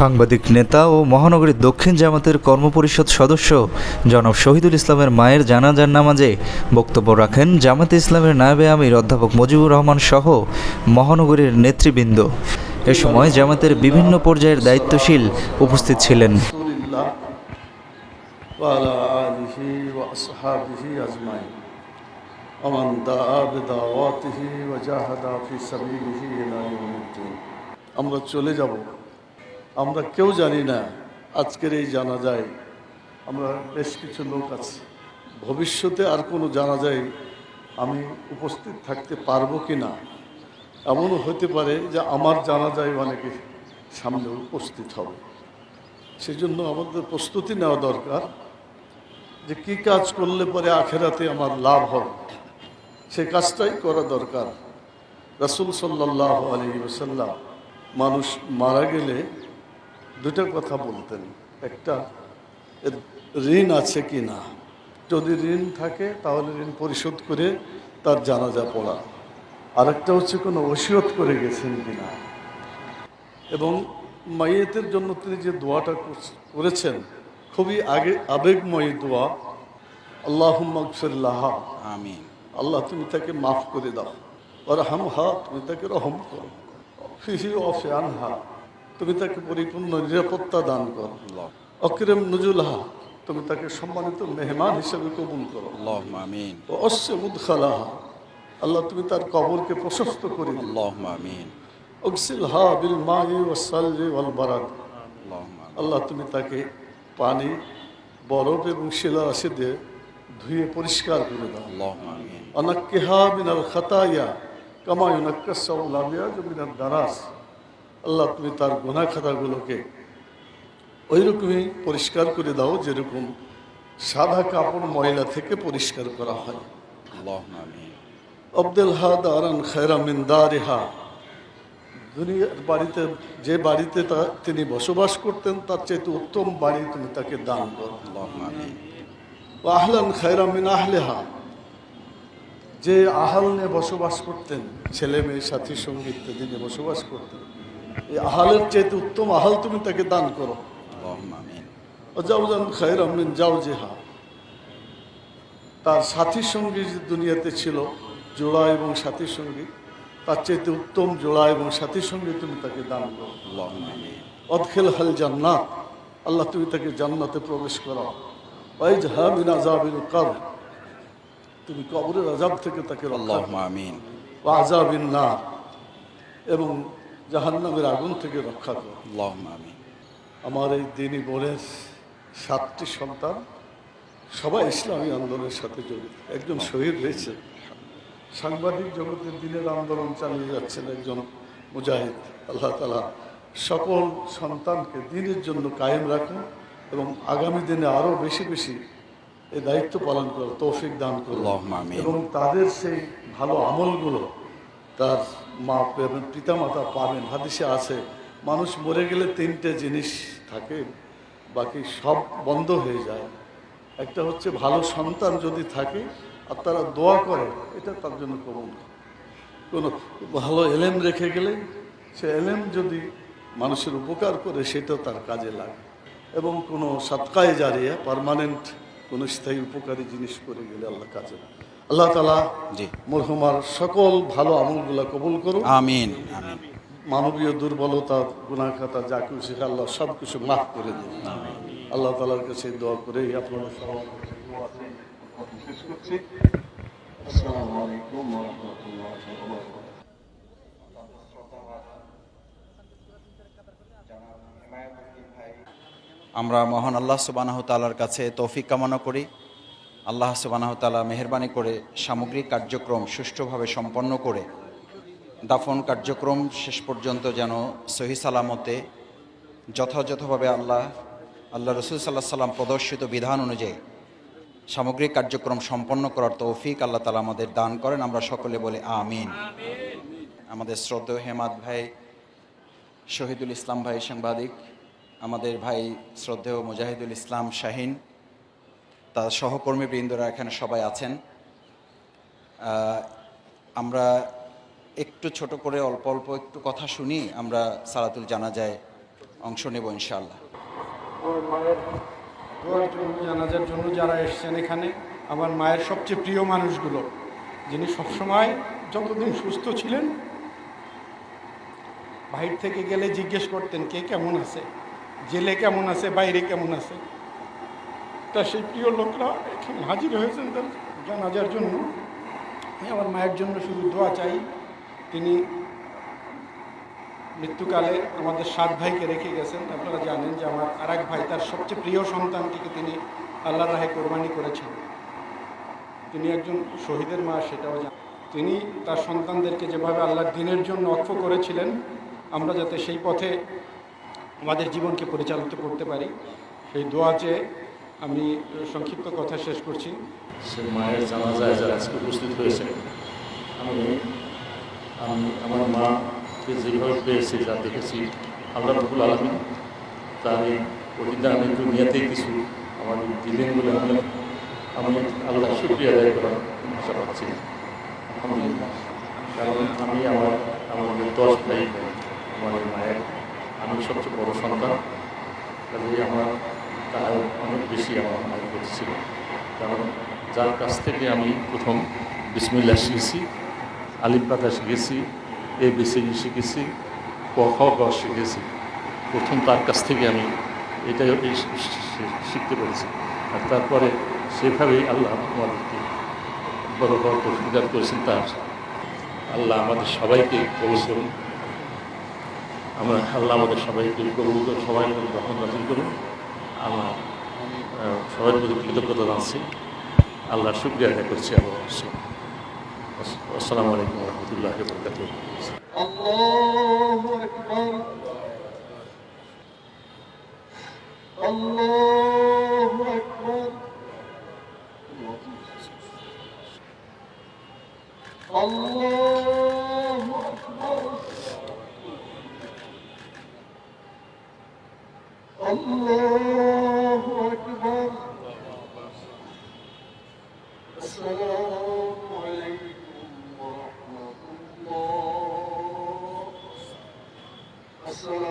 সাংবাদিক নেতা ও মহানগরীর দক্ষিণ জামাতের কর্মপরিষদ সদস্য জনাব শহীদুল ইসলামের মায়ের জানাজার নামাজে বক্তব্য রাখেন জামাতে ইসলামের নায়েবে আমির অধ্যাপক মুজিবুর রহমান সহ মহানগরীর নেতৃবৃন্দ এ সময় জামাতের বিভিন্ন পর্যায়ের দায়িত্বশীল উপস্থিত ছিলেন رسول الله وعلى آله وأصحابه أجمعين ومن دعا بدعواته وجاهد في سبيله إلى يوم الدين আমরা চলে যাব আমরা কেউ জানি না আজকের এই জানাজায় আমরা বেশ কিছু লোক আছে। ভবিষ্যতে আর কোনো জানাজায় আমি উপস্থিত থাকতে পারব কি না? এমনও হতে পারে যে আমার জানাজায় অনেকে সামনে উপস্থিত হবে। সেজন্য আমাদের প্রস্তুতি নেওয়া দরকার যে কি কাজ করলে পরে আখেরাতে আমার লাভ হবে। সে কাজটাই করা দরকার। রাসুল সাল্লাহ আলী সাল্লাম মানুষ মারা গেলে দুটো কথা বলতেন। একটা ঋণ আছে কি না? যদি ঋণ থাকে তাহলে ঋণ পরিশোধ করে তার জানাজা পড়া। আরেকটা হচ্ছে কোনো ওসিয়ত করে গেছেন কিনা এবং মাইয়েতের জন্য তিনি যে দোয়াটা করেছেন খুবই আগে আবেগময়ী দোয়া আল্লাহ মকসুল্লাহ আমিন। আল্লাহ তুমি তাকে মাফ করে দাও। আর হাম হা তুমি তাকে রহম করো। ফিহি অফে আনহা। তুমি তাকে পরিপূর্ণ নিরাপত্তা দান করো। আল্লাহ অক্রেম নজুলহা তুমি তাকে সম্মানিত মেহমান হিসেবে কবুল করো। অশ্বে মুদখালাহা আল্লাহ তুমি তার কবরকে প্রশস্ত করি আল্লাহ আমিন। অক্সিলহা বিল মাহি ওয়াসালজি ওয়াল বারাদ। আল্লাহ আল্লাহ তুমি তাকে পানি বরফ এবং শিলা রাশি দিয়ে ধুয়ে পরিষ্কার করে দাও। অনাক্কেহা মিনাল খাতাইয়া কামায় নাক্কাসাউলামিয়া মিনাল দারাস আল্লাহ তুমি তার গুনা খাতাগুলোকে ওই রকমই পরিষ্কার করে দাও যেরকম সাদা কাপড় ময়লা থেকে পরিষ্কার করা হয়। আব্দুল হাদ আরান খায়রা মিন দারিহা। দুনিয়ার বাড়িতে যে বাড়িতে তা- তিনি বসবাস করতেন তার চাইতে উত্তম বাড়ি তুমি তাকে দান করো। আহলান খায়রা মিন আহলেহা। যে আহাল নিয়ে বসবাস করতেন ছেলে মেয়ে সাথী সংগীত নিয়ে বসবাস করতেন আহালের চাইতে উত্তম আহাল তুমি তাকে দান করো। আল্লাহ আমিন। ও জাউজান খায়রা মিন যাও জেহা তার সাথী সঙ্গী যে দুনিয়াতে ছিল জোড়া এবং সাথী সঙ্গী তার চাইতে উত্তম জোড়া এবং সাথী সঙ্গী তুমি তাকে দান করো। আমিন। অদখেল হাল জান্নাত। আল্লাহ তুমি তাকে জান্নাতে প্রবেশ করাও। ওয়াইজ হামিন আজাবিল কবর। তুমি কবরের আজাব থেকে তাকে আল্লাহ আমিন। ও আজাবিন না এবং জাহান্নামের আগুন থেকে রক্ষা করো। আল্লাহ আমিন। আমার এই দিনই বোনের সাতটি সন্তান সবাই ইসলামী আন্দোলনের সাথে জড়িত। একজন শহীদ হয়েছে। সাংবাদিক জগতের দিনের আন্দোলন চালিয়ে যাচ্ছেন একজন মুজাহিদ। আল্লাহ তালা সকল সন্তানকে দিনের জন্য কায়েম রাখুন এবং আগামী দিনে আরও বেশি বেশি এই দায়িত্ব পালন করো তৌফিক দান করো। এবং তাদের সেই ভালো আমলগুলো তার মা এবং পিতামাতা পাবেন। হাদিসে আছে, মানুষ মরে গেলে তিনটে জিনিস থাকে, বাকি সব বন্ধ হয়ে যায়। একটা হচ্ছে ভালো সন্তান যদি থাকে আর তারা দোয়া করে, এটা তার জন্য কমন কোনো ভালো এলেম রেখে গেলে, সে এলেম যদি মানুষের উপকার করে সেটাও তার কাজে লাগে। এবং কোনো সৎকায় জারিয়া পার্মানেন্ট কোনো স্থায়ী উপকারী জিনিস করে গেলে আল্লাহ কাজে লাগে। আল্লাহ তালা জি মরহুমার সকল ভালো আমলগুলা কবুল করুন আমিন আমিন মানবীয় দুর্বলতা গুণাখাতা যা কিছু আল্লাহ সব কিছু মাফ করে দিন আল্লাহ তালার কাছে দোয়া করেই। শেষ করছি আসসালামু আলাইকুম রাহমাতুল্লাহি ওয়া বারাকাতুহু। আমরা মহান আল্লাহ সুবানাহ তালার কাছে তৌফিক কামনা করি আল্লাহ সুবানাহ তালা মেহরবানি করে সামগ্রিক কার্যক্রম সুষ্ঠুভাবে সম্পন্ন করে দাফন কার্যক্রম শেষ পর্যন্ত যেন সহি সালামতে যথাযথভাবে আল্লাহ আল্লাহ রসুল সাল্লাহ সাল্লাম প্রদর্শিত বিধান অনুযায়ী সামগ্রিক কার্যক্রম সম্পন্ন করার তৌফিক আল্লাহ তালা আমাদের দান করেন। আমরা সকলে বলে আমিন। আমাদের শ্রদ্ধেয় হেমাদ ভাই, শহীদুল ইসলাম ভাই সাংবাদিক, আমাদের ভাই শ্রদ্ধেয় মুজাহিদুল ইসলাম শাহিন তার সহকর্মীবৃন্দরা এখানে সবাই আছেন। আমরা একটু ছোট করে অল্প অল্প একটু কথা শুনি, আমরা সালাতুল জানা যায় অংশ নেব ইনশাআল্লাহ। জানাজার জন্য যারা এসছেন এখানে, আমার মায়ের সবচেয়ে প্রিয় মানুষগুলো, যিনি সবসময় যতদিন সুস্থ ছিলেন বাইরে থেকে গেলে জিজ্ঞেস করতেন, কে কেমন আছে? জেলে কেমন আছে? বাইরে কেমন আছে? তা সেই প্রিয় লোকরা এখানে হাজির হয়েছেন তার জানাজার জন্য। আমি আমার মায়ের জন্য শুধু দোয়া চাই, তিনি মৃত্যুকালে আমাদের সাত ভাইকে রেখে গেছেন। আপনারা জানেন যে আমার আর ভাই, তার সবচেয়ে প্রিয় সন্তানটিকে তিনি আল্লাহর রাহে কোরবানি করেছেন। তিনি একজন শহীদের মা, সেটাও জানেন। তিনি তার সন্তানদেরকে যেভাবে আল্লাহর দিনের জন্য অক্ষ করেছিলেন, আমরা যাতে সেই পথে আমাদের জীবনকে পরিচালিত করতে পারি। সেই দোয়া চেয়ে আমি সংক্ষিপ্ত কথা শেষ করছি। সে মায়ের জানাজায় যারা আজকে উপস্থিত হয়েছে। আমি আমি, আমার মাকে যেভাবে পেয়েছি যা দেখেছি, আল্লাহ রবুল আলমী তার এই আমি এই দুনিয়াতেই কিছু আমার দিলেন বলে আমি আমি আল্লাহ শুক্রিয়া আদায় করার আশা পাচ্ছি কারণ আমি আমার আমাদের দশ ভাই, আমার মায়ের, আমি সবচেয়ে বড় সন্তান। কাজে আমার তার অনেক বেশি আমার মায়ের প্রতি ছিল কারণ যার কাছ থেকে আমি প্রথম বিসমিল্লা শিখেছি আলিম পাতা শিখেছি, এ বেসি শিখেছি, ক, খ, গ শিখেছি। প্রথম তার কাছ থেকে আমি এটা শিখতে পেরেছি। আর তারপরে সেভাবেই আল্লাহ আমাদেরকে বড় বড় তফিদার করেছেন তার। আল্লাহ আমাদের সবাইকে কবল করুন। আমরা আল্লাহ আমাদের সবাইকে কবুল করুন সবাই রহমান নাজিল করুন। আমার সবার প্রতি কৃতজ্ঞতা জানছি আল্লাহর শুক্রিয়া আদায় করছি আমার অবশ্যই আসসালামু আলাইকুম রহমতুল্লাহ Allah solo